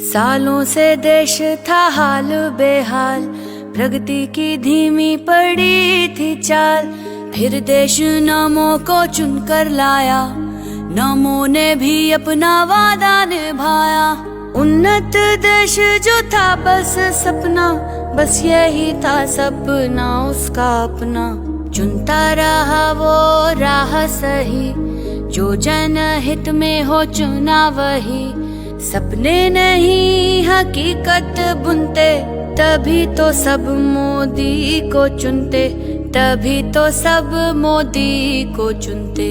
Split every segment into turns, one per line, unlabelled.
सालों से देश था हाल बेहाल, प्रगति की धीमी पड़ी थी चाल। फिर देश नामों को चुनकर लाया, नामों ने भी अपना वादा निभाया। उन्नत देश जो था बस सपना, बस यही था सपना उसका अपना। चुनता रहा वो राह सही, जो जनहित में हो चुना वही। सपने नहीं हकीकत बुनते, तभी तो सब मोदी को चुनते, तभी तो सब मोदी को चुनते।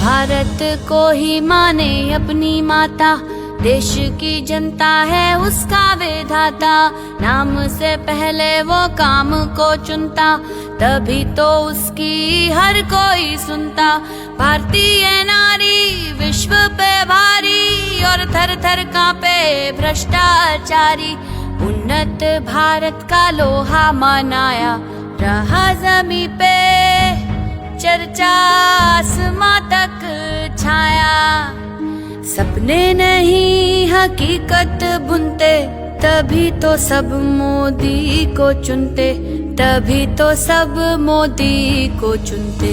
भारत को ही माने अपनी माता, देश की जनता है उसका विधाता, नाम से पहले वो काम को चुनता, तभी तो उसकी हर कोई सुनता। भारतीय नारी, विश्व पे भारी और थर थर कांपे भ्रष्टाचारी। उन्नत भारत का लोहा मनाया, रहा जमी पे चर्चा आसमां तक छाया। सपने नहीं हकीकत बुनते, तभी तो सब मोदी को चुनते, तभी तो सब मोदी को चुनते।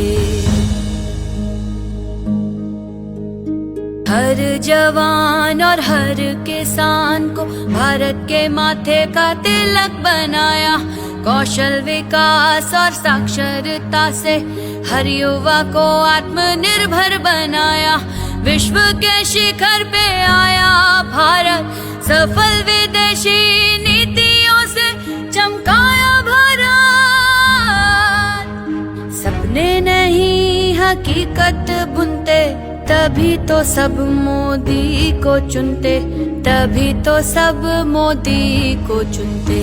हर जवान और हर किसान को भारत के माथे का तिलक बनाया। कौशल विकास और साक्षरता से हर युवा को आत्मनिर्भर बनाया। विश्व के शिखर पे आया भारत। सफल विदेशी नीतियों से चमकाया भारत। सपने नहीं, हकीकत बुनते तभी तो सब मोदी को चुनते तभी तो सब मोदी को चुनते।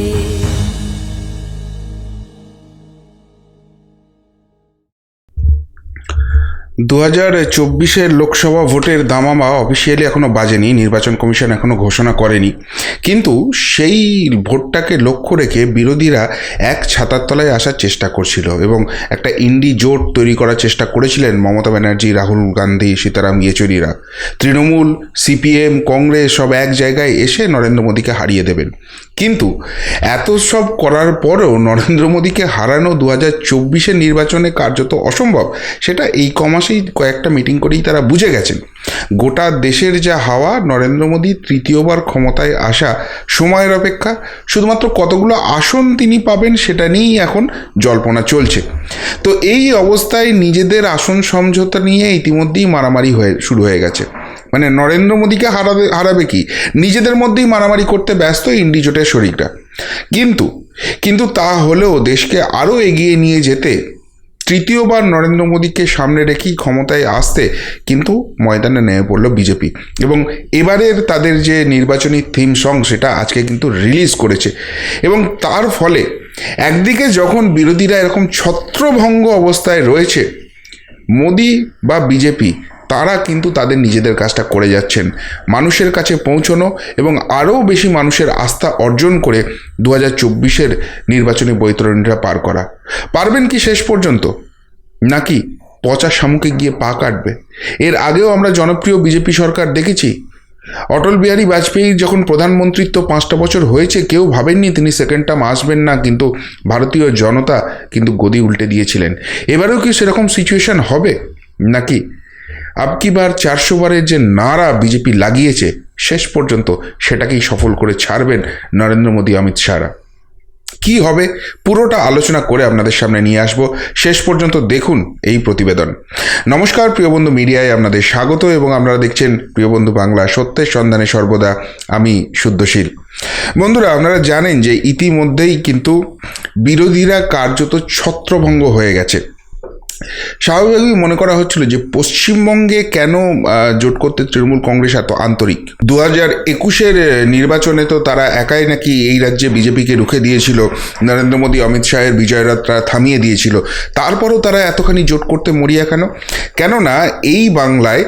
দু হাজার চব্বিশের লোকসভা ভোটের দামামা অফিসিয়ালি এখনও বাজেনি, নির্বাচন কমিশন এখনও ঘোষণা করেনি। কিন্তু সেই ভোটটাকে লক্ষ্য রেখে বিরোধীরা এক ছাতার তলায় আসার চেষ্টা করছিল এবং একটা ইন্ডি জোট তৈরি করার চেষ্টা করেছিলেন মমতা ব্যানার্জি, রাহুল গান্ধী, সীতারাম ইয়েচুরিরা। তৃণমূল, সিপিএম, কংগ্রেস সব এক জায়গায় এসে নরেন্দ্র মোদীকে হারিয়ে দেবেন। কিন্তু এত সব করার পরেও নরেন্দ্র মোদীকে হারানো দু হাজার চব্বিশের নির্বাচনে কার্যত অসম্ভব, সেটা এই কমাসেই কয়েকটা মিটিং করেই তারা বুঝে গেছেন। গোটা দেশের যা হাওয়া, নরেন্দ্র মোদী তৃতীয়বার ক্ষমতায় আসা সময়ের অপেক্ষা, শুধুমাত্র কতগুলো আসন তিনি পাবেন সেটা নিয়েই এখন জল্পনা চলছে। তো এই অবস্থায় নিজেদের আসন সমঝোতা নিয়ে ইতিমধ্যেই মারামারি হয়ে, শুরু হয়ে গেছে। মানে নরেন্দ্র মোদীকে হারাবে হারাবে কি? নিজেদের মধ্যেই মারামারি করতে ব্যস্ত ইন্ডি জোটের শরিকরা। কিন্তু কিন্তু তা হলেও দেশকে আরও এগিয়ে নিয়ে যেতে তৃতীয়বার নরেন্দ্র মোদীকে সামনে রেখেই ক্ষমতায় আসতে কিন্তু ময়দানে নেমে পড়ল বিজেপি। এবং এবারের তাদের যে নির্বাচনী থিম সং সেটা আজকে কিন্তু রিলিজ করেছে। এবং তার ফলে একদিকে যখন বিরোধীরা এরকম ছত্রভঙ্গ অবস্থায় রয়েছে, মোদি বা বিজেপি তারা কিন্তু তাদের নিজেদের কাজটা করে যাচ্ছেন। মানুষের কাছে পৌঁছনো এবং আরও বেশি মানুষের আস্থা অর্জন করে দু হাজার চব্বিশের নির্বাচনী বৈতরণীরা পার করা। পারবেন কি শেষ পর্যন্ত? নাকি পচা শামুকে গিয়ে পা কাটবে? এর আগেও আমরা জনপ্রিয় বিজেপি সরকার দেখেছি। অটল বিহারী বাজপেয়ীর যখন প্রধানমন্ত্রিত্ব পাঁচটা বছর হয়েছে, কেউ ভাবেননি তিনি সেকেন্ড টার্ম আসবেন না, কিন্তু ভারতীয় জনতা কিন্তু গদি উল্টে দিয়েছিলেন। এবারেও কি সেরকম সিচুয়েশন হবে? নাকি আবকি বার চারশো বারের যে নারা বিজেপি লাগিয়েছে, শেষ পর্যন্ত সেটাকেই সফল করে ছাড়বেন নরেন্দ্র মোদী, অমিত শাহরা। কি হবে? পুরোটা আলোচনা করে আপনাদের সামনে নিয়ে আসব। শেষ পর্যন্ত দেখুন এই প্রতিবেদন। নমস্কার, প্রিয় বন্ধু মিডিয়ায় আপনাদের স্বাগত এবং আপনারা দেখছেন প্রিয় বন্ধু বাংলা সত্যের সন্ধানে সর্বদা আমি শুদ্ধশীল। বন্ধুরা, আপনারা জানেন যে ইতিমধ্যেই কিন্তু বিরোধীরা কার্যত ছত্রভঙ্গ হয়ে গেছে। স্বাভাবিকভাবেই মনে করা হচ্ছিল যে পশ্চিমবঙ্গে কেন জোট করতে তৃণমূল কংগ্রেস এত আন্তরিক? দু হাজার একুশের নির্বাচনে তো তারা একাই নাকি এই রাজ্যে বিজেপিকে রুখে দিয়েছিল, নরেন্দ্র মোদী, অমিত শাহের বিজয়যাত্রা থামিয়ে দিয়েছিল। তারপরও তারা এতখানি জোট করতে মরিয়া কেন? কেননা এই বাংলায়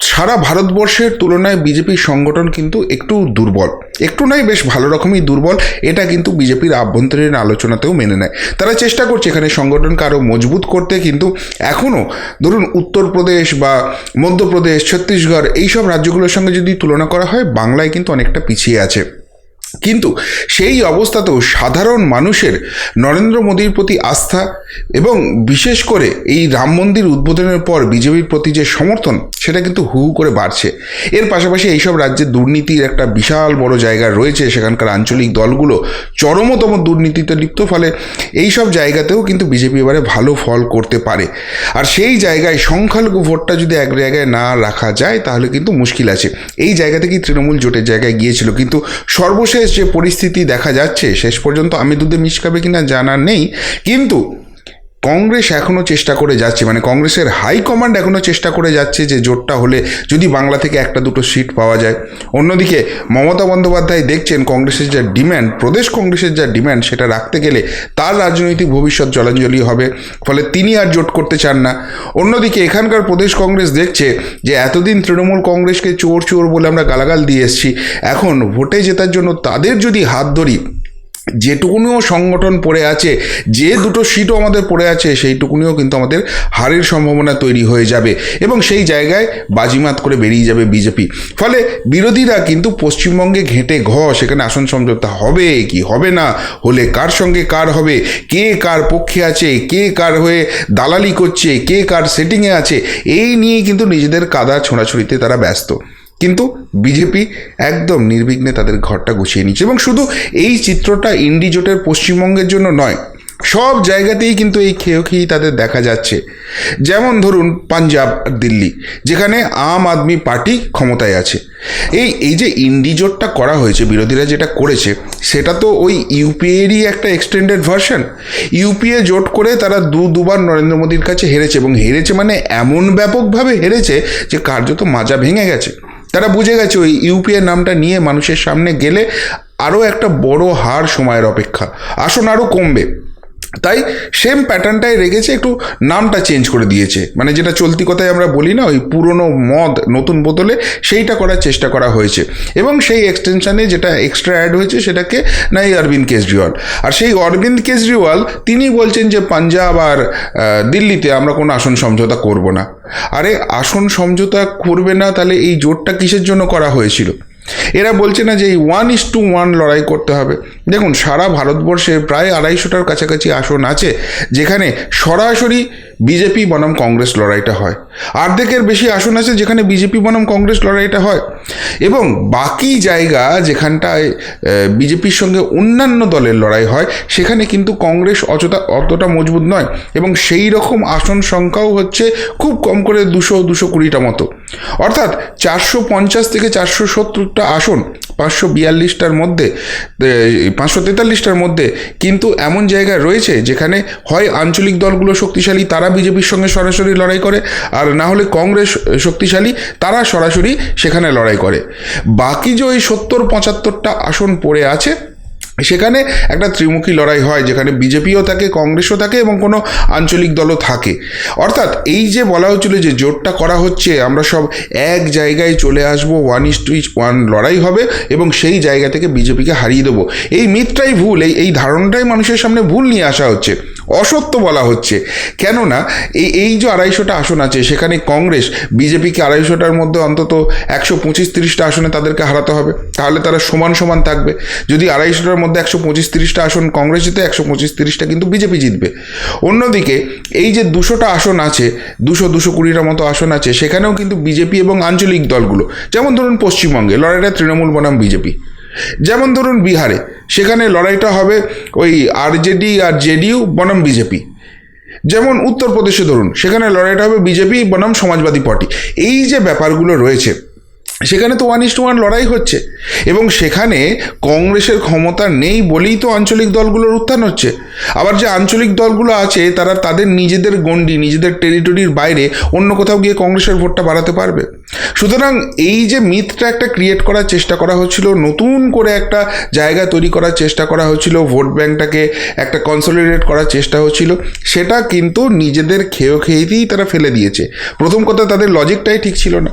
সারা ভারতবর্ষের তুলনায় বিজেপির সংগঠন কিন্তু একটু দুর্বল। একটু নয়, বেশ ভালো রকমই দুর্বল। এটা কিন্তু বিজেপির আভ্যন্তরীণ আলোচনাতেও মেনে নেয়। তারা চেষ্টা করছে এখানে সংগঠনকে আরও মজবুত করতে, কিন্তু এখনও ধরুন উত্তরপ্রদেশ বা মধ্যপ্রদেশ, ছত্তিশগড়, এইসব রাজ্যগুলোর সঙ্গে যদি তুলনা করা হয়, বাংলায় কিন্তু অনেকটা পিছিয়ে আছে। কিন্তু সেই অবস্থাতেও সাধারণ মানুষের নরেন্দ্র মোদীর প্রতি আস্থা এবং বিশেষ করে এই রাম মন্দির উদ্বোধনের পর বিজেপির প্রতি যে সমর্থন, সেটা কিন্তু হু করে বাড়ছে। এর পাশাপাশি এইসব রাজ্যে দুর্নীতির একটা বিশাল বড় জায়গা রয়েছে, সেখানকার আঞ্চলিক দলগুলো চরমতম দুর্নীতিতে লিপ্ত, ফলে এইসব জায়গাতেও কিন্তু বিজেপি এবারে ভালো ফল করতে পারে। আর সেই জায়গায় সংখ্যালঘু ভোটটা যদি এক জায়গায় না রাখা যায়, তাহলে কিন্তু মুশকিল আছে। এই জায়গা থেকেই তৃণমূল জোটের জায়গায় গিয়েছিল। কিন্তু সর্বশেষ যে পরিস্থিতি দেখা যাচ্ছে শেষ পর্যন্ত আমি দুধে মিশকাবে কিনা জানা নেই। কিন্তু কংগ্রেস এখনও চেষ্টা করে যাচ্ছে মানে কংগ্রেসের হাইকমান্ড এখনও চেষ্টা করে যাচ্ছে যে জোটটা হলে যদি বাংলা থেকে একটা দুটো সিট পাওয়া যায়। অন্যদিকে মমতা বন্দ্যোপাধ্যায় দেখছেন কংগ্রেসের যা ডিম্যান্ড, প্রদেশ কংগ্রেসের যা ডিম্যান্ড, সেটা রাখতে গেলে তার রাজনৈতিক ভবিষ্যৎ জলাঞ্জলি হবে, ফলে তিনি আর জোট করতে চান না। অন্যদিকে এখানকার প্রদেশ কংগ্রেস দেখছে যে এতদিন তৃণমূল কংগ্রেসকে চোর চোর বলে আমরা গালাগাল দিয়ে এসেছি, এখন ভোটে জেতার জন্য তাদের যদি হাত ধরি যেটুকুনিও সংগঠন পড়ে আছে, যে দুটো সিটও আমাদের পড়ে আছে, সেইটুকুনিও কিন্তু আমাদের হারের সম্ভাবনা তৈরি হয়ে যাবে এবং সেই জায়গায় বাজিমাত করে বেরিয়ে যাবে বিজেপি ফলে বিরোধীরা কিন্তু পশ্চিমবঙ্গে ঘেঁটে ঘ, সেখানে আসন সমঝোতা হবে কি হবে না, হলে কার সঙ্গে কার হবে, কে কার পক্ষে আছে, কে কার হয়ে দালালি করছে, কে কার সেটিংয়ে আছে, এই নিয়ে কিন্তু নিজেদের কাদা ছোঁড়াছুড়িতে তারা ব্যস্ত। কিন্তু বিজেপি একদম নির্বিঘ্নে তাদের ঘরটা গুছিয়ে নিচ্ছে এবং শুধু এই চিত্রটা ইন্ডি জোটের পশ্চিমবঙ্গের জন্য নয়, সব জায়গাতেই কিন্তু এই খেয়ে খেয়েই তাদের দেখা যাচ্ছে। যেমন ধরুন পাঞ্জাব, দিল্লি, যেখানে আম আদমি পার্টি ক্ষমতায় আছে। এই এই যে ইন্ডি জোটটা করা হয়েছে, বিরোধীরা যেটা করেছে, সেটা তো ওই ইউপিএরই একটা এক্সটেন্ডেড ভার্সন ইউপিএ জোট করে তারা দু, দুবার নরেন্দ্র মোদীর কাছে হেরেছে এবং হেরেছে মানে এমন ব্যাপকভাবে হেরেছে যে কার্যত মাজা ভেঙে গেছে। তারা বুঝে গেছে ওই ইউপিএ নামটা নিয়ে মানুষের সামনে গেলে আরও একটা বড় হার সময়ের অপেক্ষা। আসন আরও কমবে। তাই সেম প্যাটার্নটাই রেখেছে, একটু নামটা চেঞ্জ করে দিয়েছে। মানে যেটা চলতি কথায় আমরা বলি না, ওই পুরনো মদ, নতুন বোতলে সেইটা করার চেষ্টা করা হয়েছে। এবং সেই এক্সটেনশানে যেটা এক্সট্রা অ্যাড হয়েছে সেটাকে নাই অরবিন্দ কেজরিওয়াল। আর সেই অরবিন্দ কেজরিওয়াল, তিনি বলছেন যে পাঞ্জাব আর দিল্লিতে আমরা কোনো আসন সমঝোতা করব না। আরে, আসন সমঝোতা করবে না, তাহলে এই জোটটা কিসের জন্য করা হয়েছিল? এরা বলছে না যে এই ওয়ান ইস টু ওয়ান লড়াই করতে হবে। দেখুন, সারা ভারতবর্ষে প্রায় আড়াইশোটার কাছাকাছি আসন আছে, যেখানে সরাসরি বিজেপি বনাম কংগ্রেস লড়াইটা হয়। অর্ধেকের বেশি আসন আছে যেখানে বিজেপি বনাম কংগ্রেস লড়াইটা হয়। এবং বাকি জায়গা যেখানটায় বিজেপির সঙ্গে অন্যান্য দলের লড়াই হয়, সেখানে কিন্তু কংগ্রেস অতটা অতটা মজবুত নয়। এবং সেই রকম আসন সংখ্যাও হচ্ছে খুব কম করে দুশো দুশো কুড়িটা মতো। অর্থাৎ চারশো পঞ্চাশ থেকে চারশো সত্তরটা আসন, পাঁচশো বিয়াল্লিশটার মধ্যে পাঁচশো তেতাল্লিশটার মধ্যে কিন্তু এমন জায়গা রয়েছে যেখানে হয় আঞ্চলিক দলগুলো শক্তিশালী, তারা বিজেপির সঙ্গে সরাসরি লড়াই করে, আর না হলে কংগ্রেস শক্তিশালী, তারা সরাসরি সেখানে লড়াই করে। বাকি যে ওই সত্তর, পঁচাত্তরটা আসন পড়ে আছে, সেখানে একটা ত্রিমুখী লড়াই হয়, যেখানে বিজেপিও থাকে, কংগ্রেসও থাকে এবং কোনো আঞ্চলিক দলও থাকে। অর্থাৎ এই যে বলা হচ্ছিল যে জোটটা করা হচ্ছে, আমরা সব এক জায়গায় চলে আসব ওয়ান ইস টু ওয়ান লড়াই হবে এবং সেই জায়গা থেকে বিজেপিকে হারিয়ে দেবো। এই মিথটাই ভুল, এই এই ধারণাটাই মানুষের সামনে ভুল নিয়ে আসা হচ্ছে। অসত্য বলা হচ্ছে। কেননা, এই এই যে আড়াইশোটা আসন আছে, সেখানে কংগ্রেস, বিজেপিকে আড়াইশোটার মধ্যে অন্তত একশো পঁচিশ তিরিশটা আসনে তাদেরকে হারাতে হবে। তাহলে তারা সমান সমান থাকবে। যদি আড়াইশোটার মধ্যে একশো পঁচিশ তিরিশটা আসন কংগ্রেস জিতে, একশো পঁচিশ তিরিশটা কিন্তু বিজেপি জিতবে। অন্যদিকে, এই যে দুশোটা আসন আছে, দুশো দুশো কুড়িটা মতো আসন আছে, সেখানেও কিন্তু বিজেপি এবং আঞ্চলিক দলগুলো, যেমন ধরুন পশ্চিমবঙ্গে, লড়াইটা তৃণমূল বনাম বিজেপি। যেমন ধরুন বিহারে, সেখানে লড়াইটা হবে ওই আরজেডি আর জেডিইউ, বনাম বিজেপি। যেমন উত্তরপ্রদেশে ধরুন, সেখানে লড়াইটা হবে বিজেপি, বনাম সমাজবাদী পার্টি। এই যে ব্যাপারগুলো রয়েছে সেখানে তো ওয়ান ইস টু ওয়ান লড়াই হচ্ছে। এবং সেখানে কংগ্রেসের ক্ষমতা নেই বলেই তো আঞ্চলিক দলগুলোর উত্থান হচ্ছে। আবার যে আঞ্চলিক দলগুলো আছে, তারা তাদের নিজেদের গণ্ডি, নিজেদের টেরিটরির বাইরে অন্য কোথাও গিয়ে কংগ্রেসের ভোটটা বাড়াতে পারবে। সুতরাং এই যে মিথটা একটা ক্রিয়েট করার চেষ্টা করা হচ্ছিল, নতুন করে একটা জায়গা তৈরি করার চেষ্টা করা হচ্ছিল ভোট ব্যাংকটাকে একটা কনসলিডেট করার চেষ্টা হচ্ছিল, সেটা কিন্তু নিজেদের খেয়ে খেয়েতেই তারা ফেলে দিয়েছে। প্রথম কথা, তাদের লজিকটাই ঠিক ছিল না।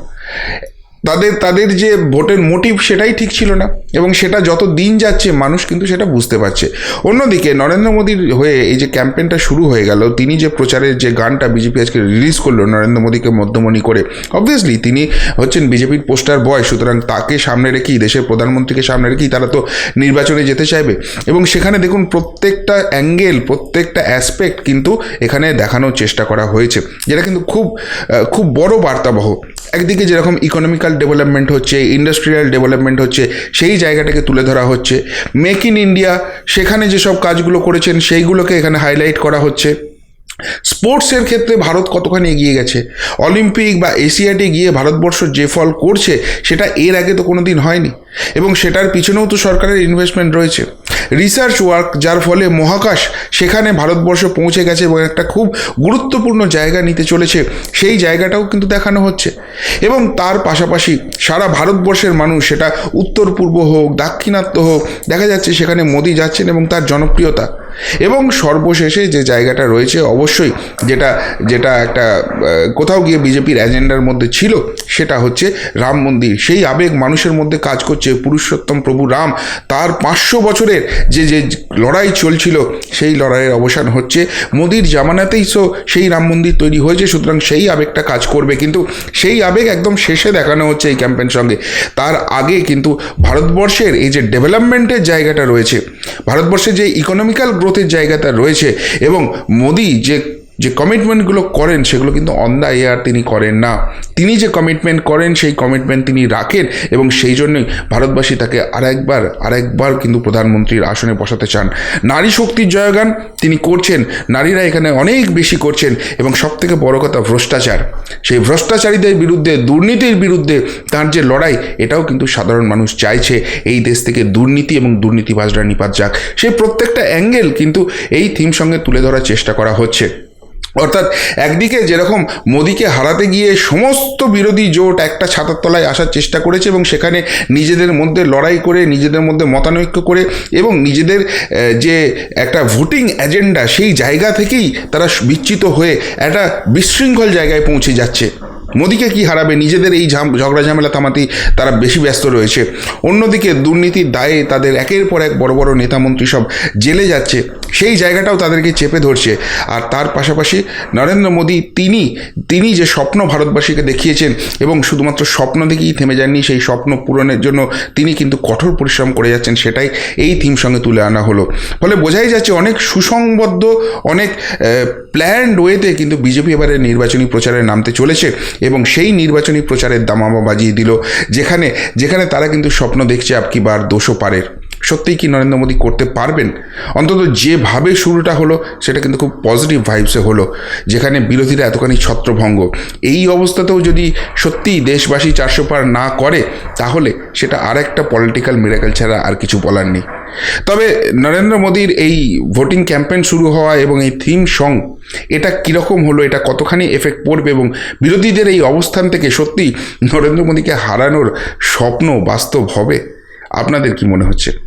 তাদের তাদের যে ভোটের মোটিভ সেটাই ঠিক ছিল না এবং সেটা যত দিন যাচ্ছে মানুষ কিন্তু সেটা বুঝতে পারছে। অন্যদিকে নরেন্দ্র মোদীর হয়ে এই যে ক্যাম্পেনটা শুরু হয়ে গেল, তিনি যে প্রচারের যে গানটা বিজেপি আজকে রিলিজ করল নরেন্দ্র মোদীকে মধ্যমণি করে অবভিয়াসলি তিনি হচ্ছেন বিজেপির পোস্টার বয় সুতরাং তাকে সামনে রেখেই, দেশের প্রধানমন্ত্রীকে সামনে রেখেই তারা তো নির্বাচনে যেতে চাইবে। এবং সেখানে দেখুন প্রত্যেকটা অ্যাঙ্গেল প্রত্যেকটা অ্যাসপেক্ট কিন্তু এখানে দেখানোর চেষ্টা করা হয়েছে, যেটা কিন্তু খুব খুব বড় বার্তাবহ। একদিকে যেরকম ইকোনমিক্যাল ডেভেলপমেন্ট হচ্ছে ইন্ডাস্ট্রিয়াল ডেভেলপমেন্ট হচ্ছে, সেই জায়গাটাকে তুলে ধরা হচ্ছে। মেক ইন ইন্ডিয়া সেখানে যেসব কাজগুলো করেছেন, সেইগুলোকে এখানে হাইলাইট করা হচ্ছে। স্পোর্টসের ক্ষেত্রে ভারত কতখানি এগিয়ে গেছে? অলিম্পিক বা এশিয়াটে গিয়ে ভারতবর্ষ যে ফল করছে, সেটা এর আগে তো কোনো দিন হয়নি। এবং সেটার পিছনেও তো সরকারের ইনভেস্টমেন্ট রয়েছে। রিসার্চ ওয়ার্ক যার ফলে মহাকাশ সেখানে ভারতবর্ষ পৌঁছে গেছে এবং একটা খুব গুরুত্বপূর্ণ জায়গা নিতে চলেছে। সেই জায়গাটাও কিন্তু দেখানো হচ্ছে। এবং তার পাশাপাশি সারা ভারতবর্ষের মানুষ সেটা উত্তর পূর্ব হোক, দাক্ষিণাত্য হোক, দেখা যাচ্ছে সেখানে মোদি যাচ্ছেন এবং তার জনপ্রিয়তা। এবং সর্বশেষে যে জায়গাটা রয়েছে অবশ্যই যেটা যেটা একটা কোথাও গিয়ে বিজেপির এজেন্ডার মধ্যে ছিল, সেটা হচ্ছে রাম মন্দির। সেই আবেগ মানুষের মধ্যে কাজ করছে পুরুষোত্তম প্রভু রাম। তার পাঁচশো বছরের যে যে লড়াই চলছিল, সেই লড়াইয়ের অবসান হচ্ছে। মোদির জামানাতেই সো সেই রাম মন্দির তৈরি হয়েছে, সুতরাং সেই আবেগটা কাজ করবে। কিন্তু সেই আবেগ একদম শেষে দেখানো হচ্ছে এই ক্যাম্পেন সঙ্গে। তার আগে কিন্তু ভারতবর্ষের এই যে ডেভেলপমেন্টের জায়গাটা রয়েছে, ভারতবর্ষের যে ইকোনমিক্যাল গ্রোথের জায়গাটা রয়েছে এবং মোদি যে যে কমিটমেন্টগুলো করেন, সেগুলো কিন্তু অন দ্য এয়ার তিনি করেন না। তিনি যে কমিটমেন্ট করেন, সেই কমিটমেন্ট তিনি রাখেন এবং সেই জন্যই ভারতবাসী তাকে আরেকবার আরেকবার কিন্তু প্রধানমন্ত্রীর আসনে বসাতে চান। নারী শক্তির জয়গান তিনি করছেন, নারীরা এখানে অনেক বেশি করছেন এবং সবথেকে বড় কথা ভ্রষ্টাচার। সেই ভ্রষ্টাচারীদের বিরুদ্ধে, দুর্নীতির বিরুদ্ধে তার যে লড়াই, এটাও কিন্তু সাধারণ মানুষ চাইছে। এই দেশ থেকে দুর্নীতি এবং দুর্নীতিবাজরা নিপাত যাক। সেই প্রত্যেকটা অ্যাঙ্গেল কিন্তু এই থিম সঙ্গে তুলে ধরার চেষ্টা করা হচ্ছে। অর্থাৎ একদিকে যেরকম মোদিকে হারাতে গিয়ে সমস্ত বিরোধী জোট একটা ছাতার তলায় আসার চেষ্টা করেছে এবং সেখানে নিজেদের মধ্যে লড়াই করে, নিজেদের মধ্যে মতানৈক্য করে এবং নিজেদের যে একটা ভোটিং এজেন্ডা সেই জায়গা থেকেই তারা বিচ্যুত হয়ে একটা বিশৃঙ্খল জায়গায় পৌঁছে যাচ্ছে। মোদিকে কি হারাবে? নিজেদের এই ঝগড়া ঝামেলা থামাতেই তারা বেশি ব্যস্ত রয়েছে। অন্যদিকে দুর্নীতির দায়ে তাদের একের পর এক বড় বড় নেতামন্ত্রী সব জেলে যাচ্ছে। সেই জায়গাটাও তাদেরকে চেপে ধরছে। আর তার পাশাপাশি নরেন্দ্র মোদী তিনি তিনি যে স্বপ্ন ভারতবাসীকে দেখিয়েছেন এবং শুধুমাত্র স্বপ্ন দেখেই থেমে যাননি, সেই স্বপ্ন পূরণের জন্য তিনি কিন্তু কঠোর পরিশ্রম করে যাচ্ছেন, সেটাই এই থিম সঙ্গে তুলে আনা হলো। ফলে বোঝাই যাচ্ছে অনেক সুসংবদ্ধ, অনেক প্ল্যান্ড ওয়েতে কিন্তু বিজেপি এবারে নির্বাচনী প্রচারে নামতে চলেছে এবং সেই নির্বাচনী প্রচারের দামামা বাজিয়ে দিল। যেখানে যেখানে তারা কিন্তু স্বপ্ন দেখছে আপকি বার দোষও পারের। সত্যিই কি নরেন্দ্র মোদী করতে পারবেন? অন্তত যেভাবে শুরুটা হলো, সেটা কিন্তু খুব পজিটিভ ভাইবসে হলো, যেখানে বিরোধীরা এতখানি ছত্রভঙ্গ। এই অবস্থাতেও যদি সত্যিই দেশবাসী চারশো পার না করে, তাহলে সেটা আর একটা পলিটিক্যাল মিরাকেল ছাড়া আর কিছু বলার নেই। তবে নরেন্দ্র মোদীর এই ভোটিং ক্যাম্পেইন শুরু হওয়া এবং এই থিম সং এটা কীরকম হলো, এটা কতখানি এফেক্ট পড়বে এবং বিরোধীদের এই অবস্থান থেকে সত্যি নরেন্দ্র মোদীকে হারানোর স্বপ্ন বাস্তব হবে? আপনাদের কি মনে হচ্ছে?